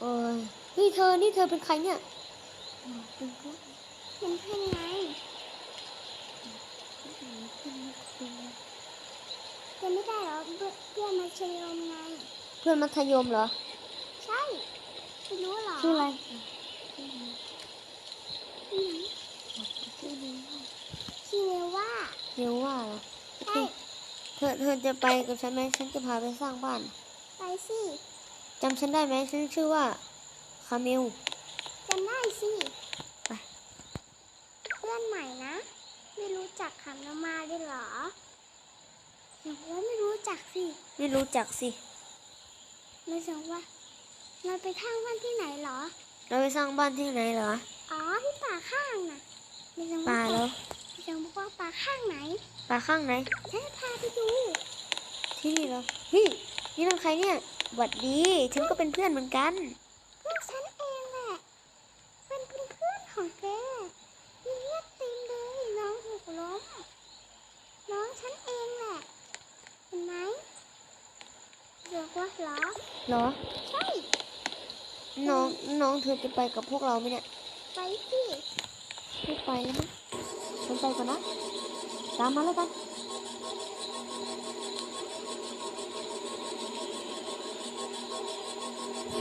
เออเฮ้ยเธอ นี่เธอเป็นใครเนี่ยเป็นก็เป็นเพื่อนไงจะไม่ได้หรอ เพื่อนมาเชยมไง เพื่อนมัธยมเหรอ ใช่ไม่รู้หรอ ชื่ออะไรชื่อเนวชื่อเนว่าเนวว่าเหรอโอเคใช่เธอ เธอจะไปกับฉันไหมฉันจะพาไปสร้างบ้าน ไปสิ จำฉันได้ไหมฉันชื่อว่าคาเมลจำได้สิไปเพื่อนใหม่นะ ไม่รู้จักคำนามาด้วยเหรออย่างว่าไม่รู้จักสิไม่รู้จักสิไม่รู้ว่าเราไปข้างบ้านที่ไหนเหรอ เราไปสร้างบ้านที่ไหนเหรอ อ๋อที่ป่าข้างน่ะไม่รู้ป่าว่าเหรอไม่รู้ว่าป่าข้างไหน ป่าข้างไหนฉันจะพาไปดู ที่นี่เหรอเฮ้ยนี่นั่นใครเนี่ย หวัดดี ฉันก็เป็นเพื่อนเหมือนกันเพื่อนฉันเองแหละเป็นเพื่อนๆของแกมีเลือดเต็มเลยน้องหกล้ม น้องฉันเองแหละ เห็นไหมเรียกว่าเหรอ เหรอ ใช่ น้องน้องเธอจะไปกับพวกเราไหมเนี่ย ไปสิไม่ไปแล้วมั้งฉันไปก่อนนะ ตามมาแล้วกัน ไม่รู้ว่าปิ๊กมาหรือยัง เฮ้ย น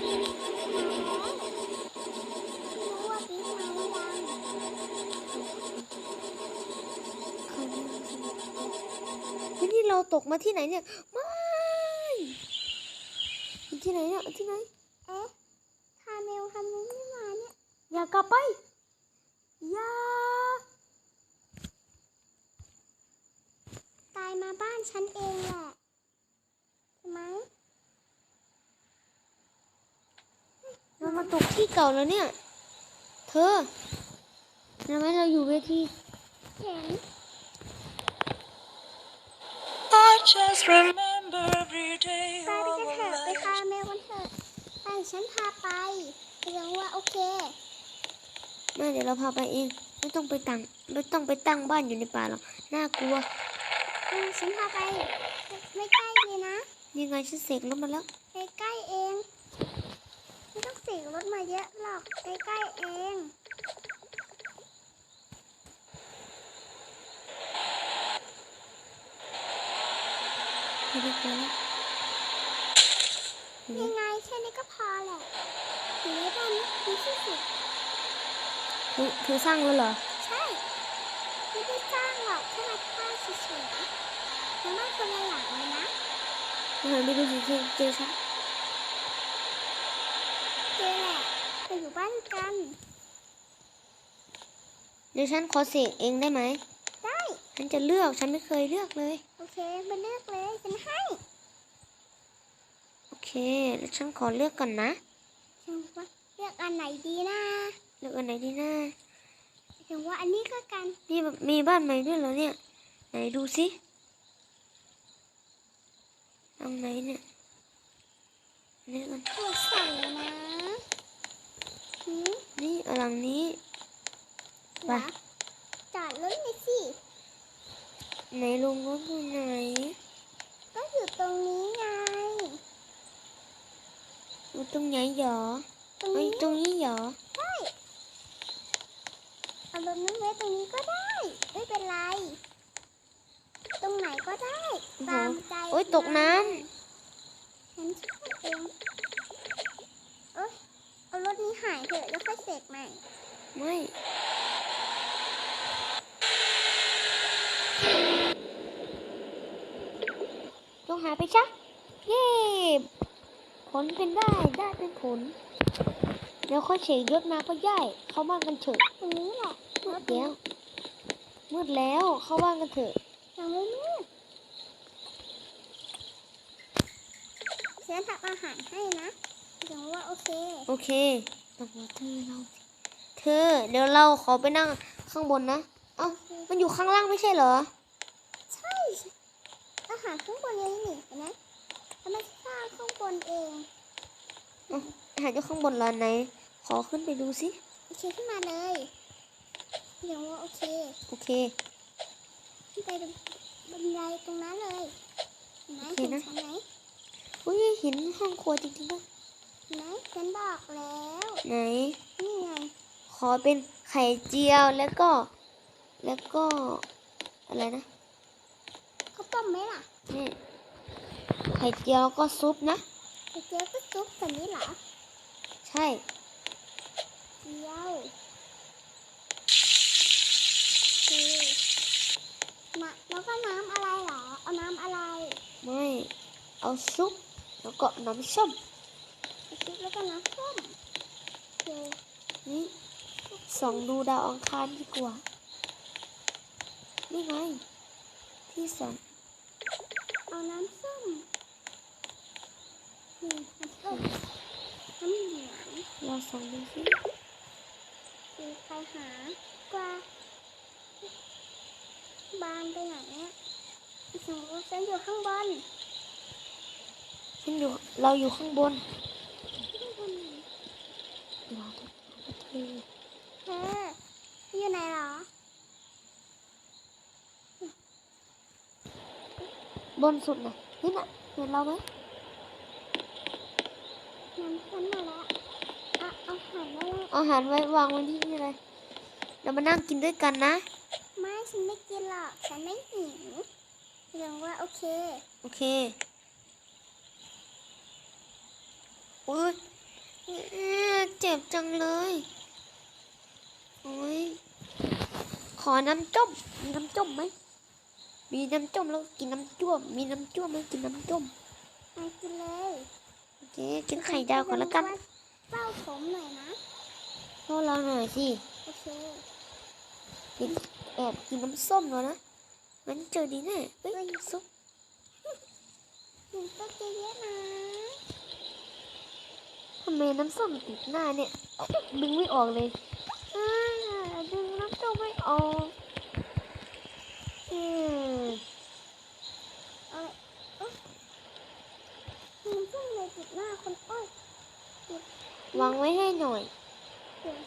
ี่เราตกมาที่ไหนเนี่ย ไม่ที่ไหนเนี่ย ที่ไหน เอ๊ะคาเมลทำไมไม่มาเนี่ย อย่ากลับไป อย่า ตายมาบ้านฉันเองแหละ ใช่ไหม เรา มาตกที่เก่าแล้วเนี่ย เธอทำไมเราอยู่เวทีเห็น I just remember every day ไปไป all กันเถ the อะไป lights. คาเมลกันเถอะไปฉันพาไปเรียกว่าโอเคมาเดี๋ยวเราพาไปเอง ไม่ต้องไปตั้งไม่ต้องไปตั้งบ้านอยู่ในป่าหรอกน่ากลัวอืมฉันพาไป ไม่ใกล้เลยนะยังไงฉันเสกรถมาแล้วใกล้ๆเองไม่ต้อง เสียรถมาเยอะหรอกใกล้ๆเองไม่ได้กลัวแล้วยังไงแค่นี้ก็พอแหละอยู่ในบ้านนี้ดีที่สุดเธอเธอสร้างแล้วเหรอ ใช่ไม่ได้สร้างหรอกแค่มาท่าเฉยๆแล้วบ้านคนละหลังเลยนะเธอไม่ดูสิเจอเจอฉัน เจอแหละ ไปอยู่บ้านกัน เดี๋ยวฉันขอเสกเองได้ไหม ได้ ฉันจะเลือก ฉันไม่เคยเลือกเลย โอเคมาเลือกเลย ฉันให้ โอเค แล้วฉันขอเลือกก่อนนะ ฉันว่าเลือกอันไหนดีนะ เลือกอันไหนดีนะฉันว่าอันนี้ก็กันมีแบบมีบ้านใหม่ด้วยเหรอเนี่ย ไหนดูสิตรงไหนเนี่ยอันนี่กันตัวใส่นะหืม นี่เอาหลังนี้ไปเหรอจอดรถเลยสิไหนลงรถอยู่ไหน ก็อยู่ตรงนี้ไงอยู่ตรงไหนหรอตรงเอ้ยนี้ตรงนี้หรอใช่เอารถนั้นไว้ตรงนี้ก็ได้ ไม่เป็นไร ตรงไหนก็ได้โอ้โหตามใจโอ๊ยตกน้ำ ฉันช่วยเองเอ้ยเอารถนี้ หายเถอะแล้วค่อยเสกใหม่ ไม่จงหายไปซะเย่ผลเป็นได้ได้เป็นผลเดี๋ยวค่อยเฉยยศมาก็ย่ายเข้าบ้านกันเถอะตรงนี้แหละมืดแล้วมืดแล้วเข้าบ้านกันเถอะยังไม่มืดฉันทำอาหารให้นะถึงว่าโอเค โอเค ต้องรอเธอเราสิเธอ เดี๋ยวเราขอไปนั่งข้างบนนะ เอ้า มันอยู่ข้างล่างไม่ใช่เหรอ ใช่อาหารข้างบนเลยนี่เห็นไหมทำไมสร้างข้างบนเองอาหารอยู่ข้างบนเหรอไหน ขอขึ้นไปดูสิ โอเคขึ้นมาเลยเดี๋ยวว่าโอเค โอเคขึ้นไปบันไดตรงนั้นเลยเห็นไหมโอเคเห็นนะชั้นไหมอุ้ยเห็นห้องครัวจริงๆด้วย ไหนไหนฉันบอกแล้วไหนนี่ไงขอเป็นไข่เจียวแล้วก็ แล้วก็อะไรนะข้าวต้มไหมล่ะนี่ไข่เจียวแล้วก็ซุปนะไข่เจียวก็ซุปแบบนี้เหรอใช่เจียวคือนะแล้วก็น้ำอะไรเหรอ เอาน้ำอะไร ไม่ เอาซุป แล้วก็น้ำส้มซุป แล้วก็น้ำส้มโอเคนี่ส่องดูดาวอังคารดีกว่า นี่ไง ที่ส่องเอาน้ำส้มนี่น้ำส้มน้ำเหลืองเราส่องดูสิคือใครหากว่าบานไปไหนเนี่ยสมมติฉันอยู่ข้างบนฉันอยู่เราอยู่ข้างบน ข้างบนไหน เราจะเท เธออยู่ ไหนเหรอบนสุดนะนี่น่ะเห็นเราไหมน้ำฉันมาแล้วอะเอาหันมาแล้วเอาอาหารไว้วางไว้ที่นี่เลยเรามานั่งกินด้วยกันนะไม่ฉันไม่กินหรอกฉันไม่หิวเรื่องว่าโอเค โอเคอุ้ยเอ๊ะเจ็บจังเลยโอ้ย ขอน้ำจ้มมีน้ำจ้มไหม มีน้ำจ้มแล้วกินน้ำจ้วม มีน้ำจ้วมแล้วกินน้ำจ้มมากินเลยโอเคกินไข่ดาวก่อนแล้วกันเฝ้าผมหน่อยนะพวกเราหน่อยสิโอเคกินแอบกินน้ำส้มแล้วนะมันเจอดีแน่เฮ้ยซุปหนูต้องเยอะๆนะทำไมน้ำส้มติดหน้าเนี่ย ดึงไม่ออกเลยอ่า ดึงน้ำส้มไม่ออกอืมเอาเอ้ยหนูเพิ่งเลยติดหน้าคนอ้ยวางไว้ให้หน่อยยว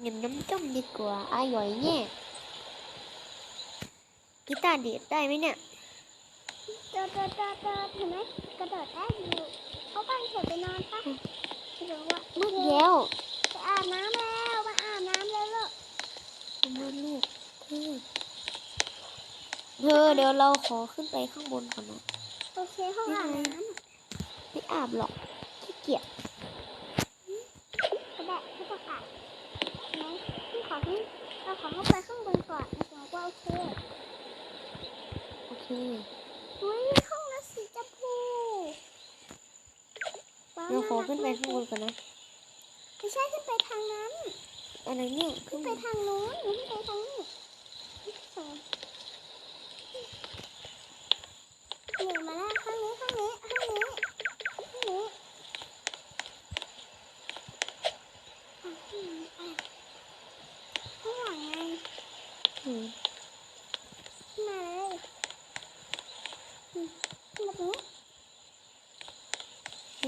หยิบน้ำส้มดีกว่าอร่อยเนี่ยกีตาร์ดีดได้ไหมเนี่ยโดดโดดโดดโดดเห็นไหมกระโดดได้อยู่เขาบ้านเฉยไปนอนปะหรือว่ามืดแล้ว อาบน้ำแล้วมาอาบน้ำแล้วลูกมืดลูกเธอเธอเดี๋ยวเราขอขึ้นไปข้างบนก่อนนะโอเคห้องอาบน้ำไม่อาบหรอกขี้เกียจก็ได้ไม่ต้องอาบไหนพี่ขอขึ้นเราขอเข้าไปข้างบนก่อนนะบอกว่าโอเคโอเคอุ้ยห้องละสีชมพูว้าวเราขอรักขึ้นไปมกข้างบนก่อนนะ ไม่ใช่ขึ้นไปทางนั้น อะไรเนี่ยขึ้นไปทางนู้นขึ้นไปทางนี้สองเหนื่อยมาแล้วข้างนี้ข้างนี้ข้างนี้ข้างนี้อะข้างหลังอะข้างหลังไง อืม ขึ้นมาเลยอืมขึ้นมาตรงนี้ โอเค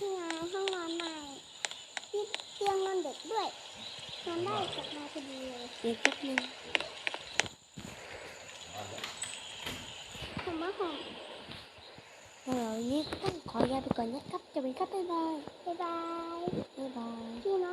นี่ไงห้องนอนใหม่ที่เตียงนอนเด็กด้วยนอน ได้กลับมาพอดีเลยเดี๋ยวแป๊บนึงผมว่าผมเดี๋ยวนี้ต้องขอลาไปก่อนนะครับจะเป็นครับบ๊ายบายบ๊ายบายบ๊ายบายพี่น้อง